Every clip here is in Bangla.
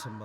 什么？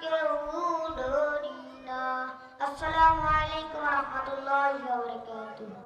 কেউ ধরি না আসসালামু আলাইকুম রাহমাতুল্লাহি